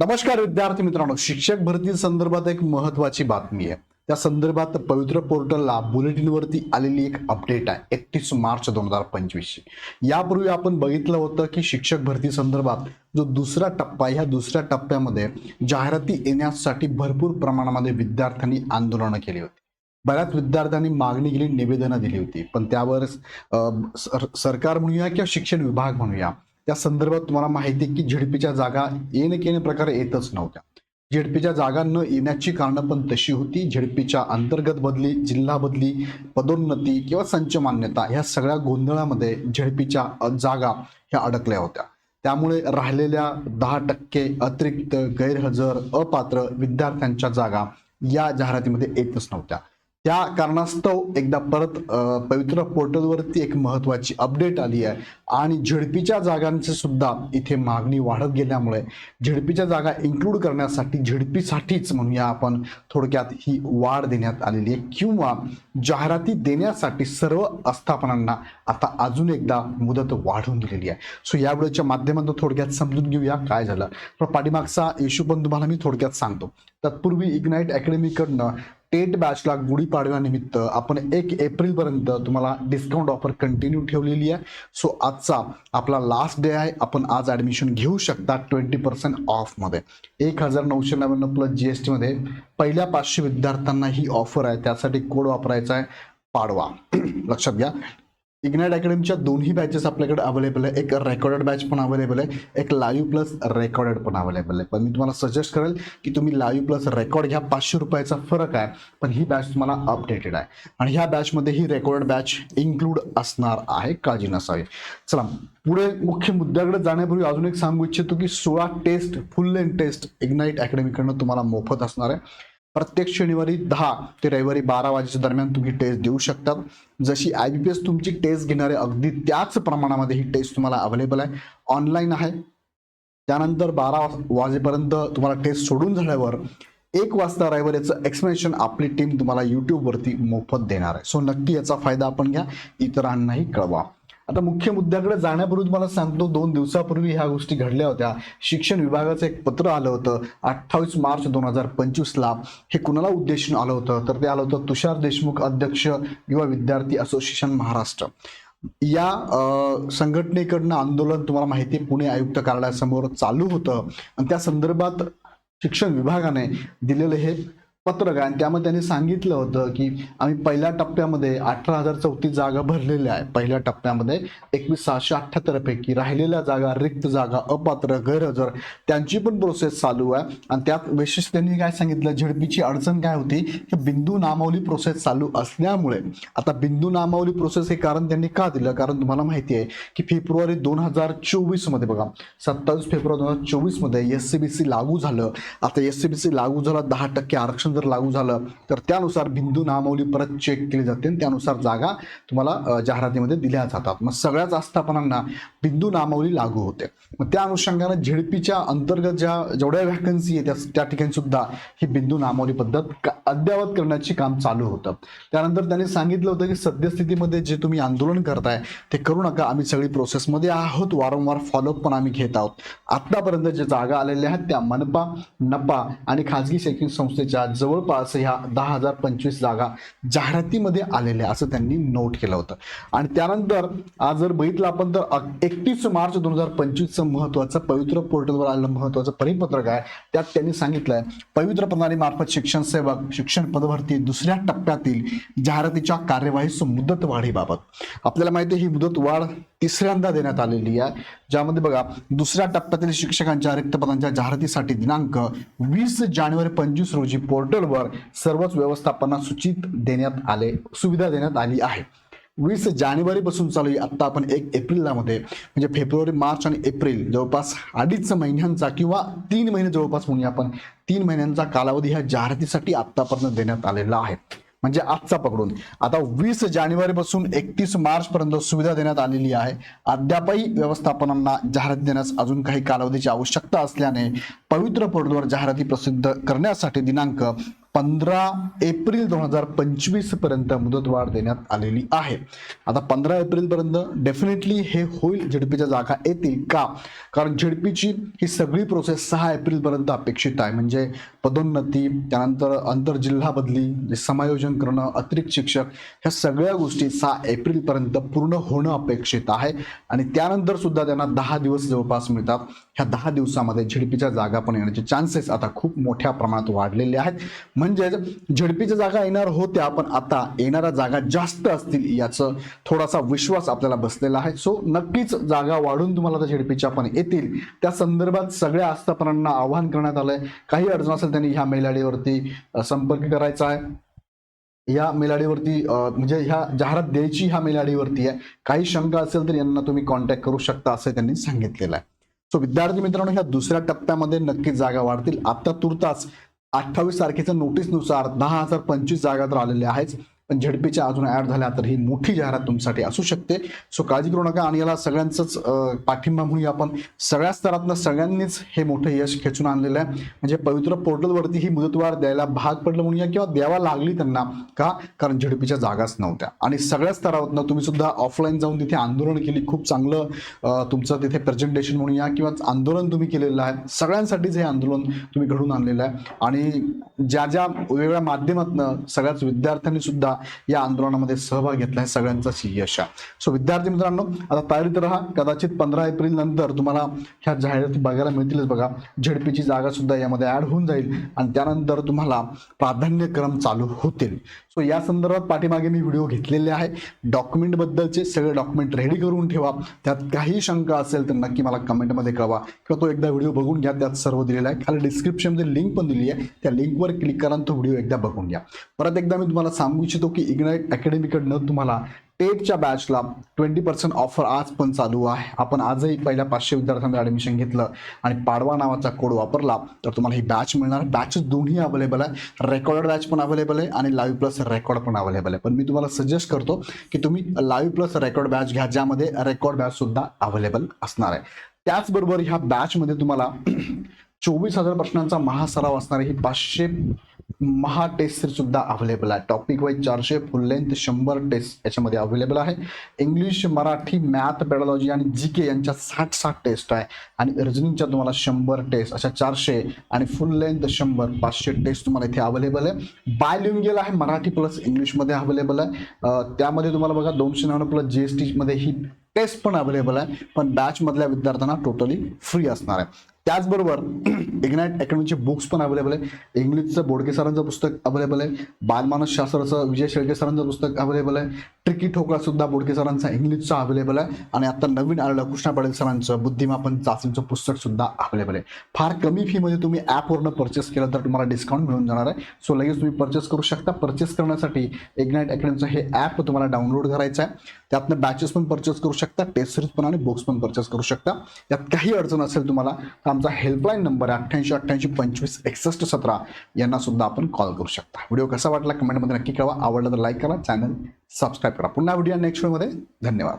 नमस्कार विद्यार्थी मित्रांनो शिक्षक भरती संदर्भात एक महत्वाची बातमी आहे. त्या संदर्भात पवित्र पोर्टलला बुलेटिनवरती आलेली एक अपडेट आहे एकतीस मार्च दोन हजार पंचवीसची यापूर्वी आपण बघितलं होतं की शिक्षक भरती संदर्भात जो दुसरा टप्पा ह्या दुसऱ्या टप्प्यामध्ये जाहिराती येण्यासाठी भरपूर प्रमाणामध्ये विद्यार्थ्यांनी आंदोलनं केली होती. बऱ्याच विद्यार्थ्यांनी मागणी केली निवेदनं दिली होती. पण त्यावर अं, सर- सरकार म्हणूया किंवा शिक्षण विभाग म्हणूया त्या संदर्भात तुम्हाला माहिती आहे की झेडपीच्या जागा येणे केणे प्रकारे येतच नव्हत्या. झेडपीच्या जागा न येण्याची कारणं पण तशी होती. झेडपीच्या अंतर्गत बदली जिल्हा बदली पदोन्नती किंवा संच मान्यता ह्या सगळ्या गोंधळामध्ये झेडपीच्या जागा ह्या अडकल्या होत्या. त्यामुळे राहिलेल्या दहा टक्के अतिरिक्त गैरहजर अपात्र विद्यार्थ्यांच्या जागा या जाहिरातीमध्ये येतच नव्हत्या. त्या कारणास्तव एकदा परत पवित्र पोर्टलवरती एक महत्वाची अपडेट आली आहे. आणि झेडपीच्या जागांचे सुद्धा इथे मागणी वाढत गेल्यामुळे झेडपीच्या जागा इन्क्लूड करण्यासाठी झेडपीसाठीच म्हणूया आपण थोडक्यात ही वाढ देण्यात आलेली आहे. किंवा जाहिराती देण्यासाठी सर्व आस्थापनांना आता अजून एकदा मुदत वाढवून दिलेली आहे. सो या व्हिडिओच्या माध्यमातून थोडक्यात समजून घेऊया काय झालं. तर पाठीमागचा इश्यू पण तुम्हाला मी थोडक्यात सांगतो. तत्पूर्वी इग्नाईट अकॅडमीकडनं टेट बॅचला गुढीपाडव्यानिमित्त आपण एक एप्रिलपर्यंत तुम्हाला डिस्काउंट ऑफर कंटिन्यू ठेवलेली आहे. सो आजचा आपला लास्ट डे आहे. आपण आज ॲडमिशन घेऊ शकता ट्वेंटी पर्सेंट ऑफमध्ये एक हजार नऊशे नव्याण्णव प्लस जी एस टीमध्ये पहिल्या पाचशे विद्यार्थ्यांना ही ऑफर आहे. त्यासाठी कोड वापरायचा आहे पाडवा. लक्षात घ्या. इग्नाईट अकॅडमीच्या दोन्ही बॅचेस आपल्याकडे अवेलेबल आहे. एक रेकॉर्डेड बॅच पण अवेलेबल आहे. एक लाईव्ह प्लस रेकॉर्डेड पण अवेलेबल आहे. पण मी तुम्हाला सजेस्ट करेल की तुम्ही लाईव्ह प्लस रेकॉर्ड घ्या. पाचशे रुपयाचा फरक आहे पण ही बॅच तुम्हाला अपडेटेड आहे. आणि ह्या बॅचमध्ये ही रेकॉर्डेड बॅच इन्क्लूड असणार आहे काळजी नसावी चला पुढे मुख्य मुद्द्याकडे जाण्यापूर्वी अजून एक सांगू इच्छितो की सोळा test full length test ignite अकॅडमीकडनं तुम्हाला मोफत असणार आहे. प्रत्येक शनिवारी दहा ते रविवारी बारा वाजेच्या दरम्यान तुम्ही टेस्ट देऊ शकतात. जशी आय बी पी एस तुमची टेस्ट घेणारे अगदी त्याच प्रमाणामध्ये ही टेस्ट तुम्हाला अवेलेबल आहे. ऑनलाईन आहे. त्यानंतर बारा वाजेपर्यंत तुम्हाला टेस्ट सोडून झाल्यावर एक वाजता रविवारीचं एक्सप्लेनेशन आपली टीम तुम्हाला यूट्यूबवरती मोफत देणार आहे. सो नक्की याचा फायदा आपण घ्या. इतरांनाही कळवा. आता मुख्य मुद्द्याकडे जाण्यापूर्वी तुम्हाला सांगतो दोन दिवसापूर्वी ह्या गोष्टी घडल्या होत्या. शिक्षण विभागाचं एक पत्र आलं होतं अठ्ठावीस मार्च दोन हजार पंचवीसला. हे कुणाला उद्देशून आलं होतं? तर ते आलं होतं तुषार देशमुख अध्यक्ष युवा विद्यार्थी असोसिएशन महाराष्ट्र. या संघटनेकडनं आंदोलन तुम्हाला माहिती आहे, पुणे आयुक्त कार्यालयासमोर चालू होतं. आणि त्या संदर्भात शिक्षण विभागाने दिलेलं हे पत्रक आहे आणि त्यामध्ये त्यांनी सांगितलं होतं की आम्ही पहिल्या टप्प्यामध्ये अठरा हजार चौतीस जागा भरलेल्या आहे पहिल्या टप्प्यामध्ये एकवीस सहाशे अठ्ठ्याहत्तर पैकी राहिलेल्या जागा रिक्त जागा अपात्र गैरहजर त्यांची पण प्रोसेस चालू आहे. आणि त्यात विशेष त्यांनी काय सांगितलं? झिडपीची अडचण काय होती? की बिंदू नामावली प्रोसेस चालू असल्यामुळे. आता बिंदू नामावली प्रोसेस हे कारण त्यांनी का दिलं? कारण तुम्हाला माहिती आहे की फेब्रुवारी दोन हजार चोवीसमध्ये बघा सत्तावीस फेब्रुवारी दोन हजार चोवीसमध्ये एस सी बी सी लागू झालं. आता एस सी बी सी लागू झालं दहा टक्के आरक्षण जर लागू झालं तर त्यानुसार बिंदू नामावली परत चेक केली जाते आणि त्यानुसार जागा तुम्हाला जाहिरातीमध्ये दिल्या जातात. मग सगळ्याच आस्थापनांना बिंदू नामावली लागू होते. मग त्या अनुषंगाने झेडपीच्या अंतर्गत ज्या जेवढ्या व्हॅकन्सी आहे त्या ठिकाणी सुद्धा ही बिंदू नामावली पद्धत अद्ययावत करण्याचे काम चालू होतं. त्यानंतर त्यांनी सांगितलं होतं की सद्यस्थितीमध्ये जे तुम्ही आंदोलन करताय ते करू नका. आम्ही सगळी प्रोसेसमध्ये आहोत. वारंवार फॉलोअप पण आम्ही घेत आहोत. आतापर्यंत ज्या जागा आलेल्या आहेत त्या मनपा नपा आणि खाजगी शैक्षणिक संस्थेच्या जवळपास ह्या दहा हजार पंचवीस जागा जाहिरातीमध्ये आलेल्या असं त्यांनी नोट केलं होतं. आणि त्यानंतर आज जर बघितलं आपण तर एकतीस मार्च दोन हजार पंचवीसचं महत्वाचं पवित्र पोर्टलवर आलेलं महत्वाचं परिपत्रक आहे. त्यात त्यांनी सांगितलंय पवित्र प्रणालीमार्फत शिक्षण सेवक शिक्षण पदभरती दुसऱ्या टप्प्यातील जाहिरातीच्या कार्यवाहीस मुदत वाढीबाबत आपल्याला माहिती आहे ही मुदत वाढ तिसऱ्यांदा देण्यात आलेली आहे. ज्यामध्ये बघा दुसऱ्या टप्प्यातील शिक्षकांच्या रिक्त पदांच्या जाहिरातीसाठी दिनांक वीस जानेवारी पंचवीस रोजी पोर्टलवर सर्वच व्यवस्थापना सूचित देण्यात आले सुविधा देण्यात आली आहे. वीस जानेवारीपासून चालू आहे. आत्ता आपण एक एप्रिलमध्ये म्हणजे फेब्रुवारी मार्च आणि एप्रिल जवळपास अडीच महिन्यांचा किंवा तीन महिने जवळपास म्हणूया आपण तीन महिन्यांचा कालावधी ह्या जाहिरातीसाठी आत्तापर्यंत देण्यात आलेला आहे. म्हणजे आजचा पकडून. आता वीस जानेवारीपासून एकतीस मार्च पर्यंत सुविधा देण्यात आलेली आहे. अद्यापही व्यवस्थापनांना जाहिरात देण्यास अजून काही कालावधीची आवश्यकता असल्याने पवित्र पोर्टलवर जाहिराती प्रसिद्ध करण्यासाठी दिनांक पंधरा एप्रिल दोन हजार पंचवीसपर्यंत मुदतवाढ देण्यात आलेली आहे. आता पंधरा एप्रिल पर्यंत डेफिनेटली हे होईल झेडपीच्या जागा येतील का? कारण झेडपीची ही सगळी प्रोसेस सहा एप्रिल पर्यंत अपेक्षित आहे. म्हणजे पदोन्नती त्यानंतर आंतरजिल्हा बदली जे समायोजन करणं अतिरिक्त शिक्षक ह्या सगळ्या गोष्टी सहा एप्रिल पर्यंत पूर्ण होणं अपेक्षित आहे. आणि त्यानंतर सुद्धा त्यांना दहा दिवस जवळपास मिळतात. ह्या दहा दिवसामध्ये झेडपीच्या जागा पण येण्याचे चान्सेस आता खूप मोठ्या प्रमाणात वाढलेले आहेत. म्हणजेच झडपीच्या जागा येणार होत्या पण आता येणाऱ्या जागा जास्त असतील याचं थोडासा विश्वास आपल्याला बसलेला आहे. सो नक्कीच जागा वाढून तुम्हाला त्या झडपीच्या पण येतील. त्या संदर्भात सगळ्या आस्थापनांना आवाहन करण्यात आलंय. काही अडचण असेल त्यांनी ह्या मेल आय संपर्क करायचा आहे. या मेल आय म्हणजे ह्या जाहिरात द्यायची ह्या मेल आय आहे. काही शंका असेल तर यांना तुम्ही कॉन्टॅक्ट करू शकता असं त्यांनी सांगितलेलं आहे. सो विद्यार्थी मित्रांनो ह्या दुसऱ्या टप्प्यामध्ये नक्कीच जागा वाढतील. आता तुर्तास अठ्ठावीस तारखेच्या नोटीसनुसार दहा हजार पंचवीस जागा तर आलेल्या आहेत. पण झडपीच्या अजून ऍड झाल्या तर ही मोठी जाहिरात तुमच्यासाठी असू शकते. सो काळजी करू नका आणि याला सगळ्यांचंच पाठिंबा म्हणूया आपण. सगळ्या स्तरातनं सगळ्यांनीच हे मोठं यश खेचून आणलेलं आहे. म्हणजे पवित्र पोर्टलवरती ही मुदतवाढ द्यायला भाग पडलं म्हणूया किंवा द्यावा लागली त्यांना का? कारण झडपीच्या जागाच नव्हत्या. आणि सगळ्या स्तरावरनं तुम्ही सुद्धा ऑफलाईन जाऊन तिथे आंदोलन केली. खूप चांगलं तुमचं तिथे प्रेझेंटेशन म्हणूया किंवा आंदोलन तुम्ही केलेलं आहे. सगळ्यांसाठीच हे आंदोलन तुम्ही घडून आणलेलं आहे. आणि ज्या ज्या वेगवेगळ्या माध्यमातनं सगळ्याच विद्यार्थ्यांनी सुद्धा या आंदोलनामध्ये सहभाग घेतला आहे सगळ्यांचाच यश. सो विद्यार्थी मित्रांनो आता तयारीत राहा. कदाचित पंधरा एप्रिल नंतर तुम्हाला ह्या जाहिराती बघायला मिळतीलच बघा. झेडपीची जागा सुद्धा यामध्ये ऍड होऊन जाईल आणि त्यानंतर तुम्हाला प्राधान्यक्रम चालू होतील. सो या संदर्भात पाठीमागे मी व्हिडिओ घेतलेले आहे. डॉक्युमेंट बद्दलचे सगळे डॉक्युमेंट रेडी करून ठेवा. त्यात काही शंका असेल तर नक्की मला कमेंटमध्ये कळवा. किंवा तो एकदा व्हिडिओ बघून घ्या. त्यात सर्व दिलेला आहे. खाली डिस्क्रिप्शनमध्ये लिंक पण दिली आहे. त्या लिंकवर क्लिक करा तो व्हिडिओ एकदा बघून घ्या. परत एकदा मी तुम्हाला सांगू इच्छितो की इग्नाईट अकॅडमीकडनं तुम्हाला टेटच्या बॅचला ट्वेंटी पर्सेंट ऑफर आज पण चालू आहे. आपण आजही पहिल्या पाचशे विद्यार्थ्यांना ॲडमिशन घेतलं आणि पाडवा नावाचा कोड वापरला तर तुम्हाला ही बॅच मिळणार. बॅचेस दोन्ही अवेलेबल आहे रेकॉर्डेड बॅच पण अवेलेबल आहे आणि लाईव्ह प्लस रेकॉर्ड पण अवेलेबल आहे. पण मी तुम्हाला सजेस्ट करतो की तुम्ही लाईव्ह प्लस रेकॉर्ड बॅच घ्या ज्यामध्ये रेकॉर्ड बॅच सुद्धा अवेलेबल असणार आहे. त्याचबरोबर ह्या बॅचमध्ये तुम्हाला चोवीस हजार प्रश्नांचा महासराव असणार ही पाचशे महा टेस्ट सुद्धा अवेलेबल आहे. टॉपिक वाईज चारशे फुल लेंथ शंभर टेस्ट याच्यामध्ये अवेलेबल आहे. इंग्लिश मराठी मॅथ पेडॉलॉजी आणि जी के यांच्या साठ साठ टेस्ट आहे. आणि रिजनिंगच्या तुम्हाला शंभर टेस्ट अशा चारशे आणि फुल लेंथ शंभर पाचशे टेस्ट तुम्हाला इथे अवेलेबल आहे. बायलिंगल आहे मराठी प्लस इंग्लिशमध्ये अवेलेबल आहे. त्यामध्ये तुम्हाला बघा दोनशे नव्याण्णव प्लस जी एस टीमध्ये ही टेस्ट पण अवेलेबल आहे. पण बॅचमधल्या विद्यार्थ्यांना टोटली फ्री असणार आहे. त्याचबरोबर इग्नाईट अकॅडमीचे बुक्स पण अवेलेबल आहे. इंग्लिशचं बोडके सरांचं पुस्तक अवेलेबल आहे. बालमानस शास्त्राचं विजय शेळके सरांचं पुस्तक अवेलेबल आहे. ट्रिकी ठोकळा सुद्धा बोडके सरांचा इंग्लिशचं अवेलेबल आहे. आणि आता नवीन आलेलं कृष्णा पाटील सरांचं बुद्धिमापन चाचणीचं पुस्तक सुद्धा अवेलेबल आहे. फार कमी फीमध्ये तुम्ही ॲपवरनं परचेस केलं तर तुम्हाला डिस्काउंट मिळून जाणार आहे. सो लगेच तुम्ही परचेस करू शकता. परचेस करण्यासाठी इग्नाईट अकॅडमीचं हे ॲप तुम्हाला डाउनलोड करायचं आहे. त्यातनं बॅचेस पण परचेस करू शकता. टेस्ट सिरीज पण आणि बुक्स पण परचेस करू शकता. यात काही अडचण असेल तुम्हाला तर आमचा हेल्पलाईन नंबर आहे अठ्ठ्याऐंशी अठ्ठ्याऐंशी पंचवीस एकसष्ट सतरा यांना सुद्धा आपण कॉल करू शकता. व्हिडिओ कसा वाटला कमेंटमध्ये नक्की कळवा. आवडला तर लाईक करा. चॅनल सबस्क्राईब करा. पुन्हा व्हिडिओ नेक्स्ट व्हिडिओमध्ये धन्यवाद.